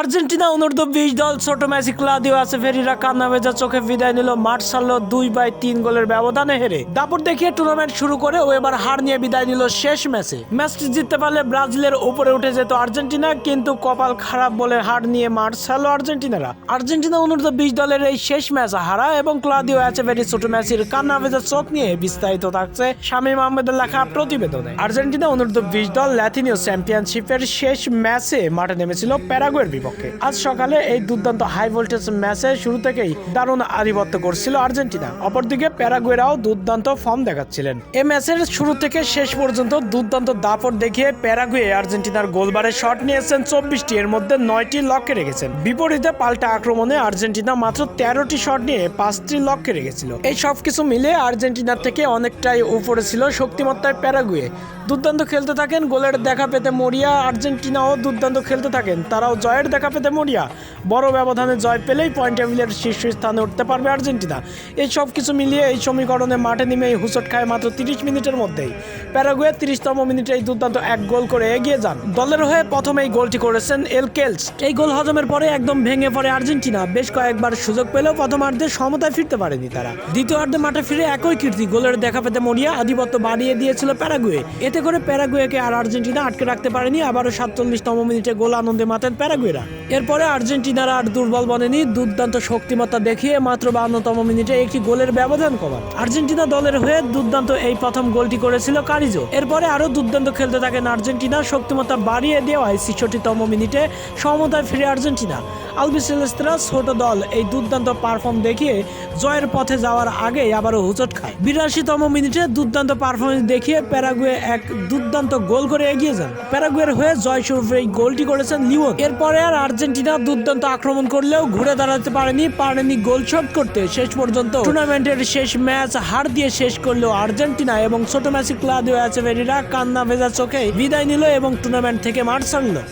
Argentina অনূর্ধ্ব বিশ দল ছোট ম্যাচে ক্লাদিও আছে ফেরিরা কান্না ভেজা চোখে বিদায় নিল। ছাড়ল দুই বাই তিন গোলের ব্যবধানে হেরে। দাপট দেখিয়ে টুর্নামেন্ট শুরু করে ও এবার হার নিয়ে বিদায় নিল শেষ ম্যাচে ম্যাচটি জিততে পারলে ব্রাজিলের উপরে উঠে যেত আর্জেন্টিনা, কিন্তু কপাল খারাপ বলে হার নিয়ে ছাড়লো আর্জেন্টিনারা। আর্জেন্টিনা অনূর্ধ্ব বিশ দলের এই শেষ ম্যাচ হারা এবং ক্লাদিও ফেরি ছোট ম্যাচের কান্না ভেজা চোখ নিয়ে বিস্তারিত থাকছে শামীম আহমেদের লেখা প্রতিবেদনে। আর্জেন্টিনা অনূর্ধ্ব বিশ দল ল্যাতিনীয় চ্যাম্পিয়নশিপের শেষ ম্যাচে মাঠে নেমেছিল প্যারাগুয়ের বিপক্ষে। আজ সকালে এই দুর্দান্ত হাই ভোল্টেজ ম্যাচে শুরু থেকেই দারুণ আধিপত্য করছিল আর্জেন্টিনা। অপরদিকে প্যারাগুয়েরাও দুর্দান্ত ফর্ম দেখাচ্ছিলেন। এই ম্যাচের শুরু থেকে শেষ পর্যন্ত দুর্দান্ত দাপট দেখিয়ে প্যারাগুয়ে আর্জেন্টিনার গোলবারে শট নিয়েছেন চব্বিশটি, এর মধ্যে নয়টি লক্ষ্যে রেখেছেন। বিপরীতে পাল্টা আক্রমণে আর্জেন্টিনা মাত্র তেরোটি শট নিয়ে পাঁচটি লক্ষ্যে রেখেছিল। এই সব কিছু মিলে আর্জেন্টিনার থেকে অনেকটাই উপরে ছিল শক্তিমত্তায় প্যারাগুয়ে। দুর্দান্ত খেলতে থাকেন, গোলের দেখা পেতে মরিয়া আর্জেন্টিনাও দুর্দান্ত খেলতে থাকেন, তারাও জয়ের দেখা পেতে মরিয়া। বড় ব্যবধানে জয় পেলেই পয়েন্ট টেবিলের শীর্ষ স্থানে উঠতে পারবে আর্জেন্টিনা। এই সব কিছু মিলিয়ে এই সমীকরণে মাঠে নেমে হুসট খায় মাত্র তিরিশ মিনিটের মধ্যেই। প্যারাগুয়ে তিরিশতম মিনিটে এই দুর্দান্ত এক গোল করে এগিয়ে যান। দলের হয়ে প্রথম এই গোলটি করেছেন এল কেলস। এই গোল হজমের পরে একদম ভেঙে পড়ে আর্জেন্টিনা। বেশ কয়েকবার সুযোগ পেলেও প্রথমার্ধে সমতায় ফিরতে পারেনি তারা। দ্বিতীয়ার্ধে মাঠে ফিরে একই কীর্তি গোলের দেখা পেতে মরিয়া আধিপত্য বাড়িয়ে দিয়েছিল প্যারাগুয়ে। এতে করে প্যারাগুয়েকে আর আর্জেন্টিনা আটকে রাখতে পারেনি। আবারও সাতচল্লিশতম মিনিটে গোল আনন্দে মাতেন প্যারাগুয়েরা। এরপরে আর্জেন্টিনারা আর দুর্বল বনেনি দুর্দান্ত শক্তিমত্তা দেখিয়ে মাত্র বান্নতম মিনিটে একটি গোলের ব্যবধান কমান। আর্জেন্টিনা দলের হয়ে দুর্দান্ত এই প্রথম গোলটি করেছিল কারিজো। এরপরে আরও দুর্দান্ত খেলতে থাকেন আর্জেন্টিনা শক্তিমত্তা বাড়িয়ে দেওয়ায় ছেষট্টিতম মিনিটে সমতায় ফিরে আর্জেন্টিনা। আলবিসেলেস্ত্রা ছোট দল, এই দুর্দান্ত পারফর্ম দেখিয়ে জয়ের পথে যাওয়ার আগে আবারও হুচট খায়। বিরাশিতম মিনিটে দুর্দান্ত পারফরমেন্স দেখিয়ে প্যারাগুয়ে এক দুর্দান্ত গোল করে এগিয়ে যান। প্যারাগুয়ের হয়ে জয়স্বরূপ এই গোলটি করেছেন লিওন। এরপরে আর আর্জেন্টিনা দুর্দান্ত আক্রমণ করলেও ঘুরে দাঁড়াতে পারেনি পারেনি গোল শট করতে। শেষ পর্যন্ত টুর্নামেন্টের শেষ ম্যাচ হার দিয়ে শেষ করল আর্জেন্টিনা এবং ছোট ম্যাচে ক্লাদিও আছে কান্না ভেজা চোখে বিদায় নিল এবং টুর্নামেন্ট থেকে মাঠ ছাড়লো।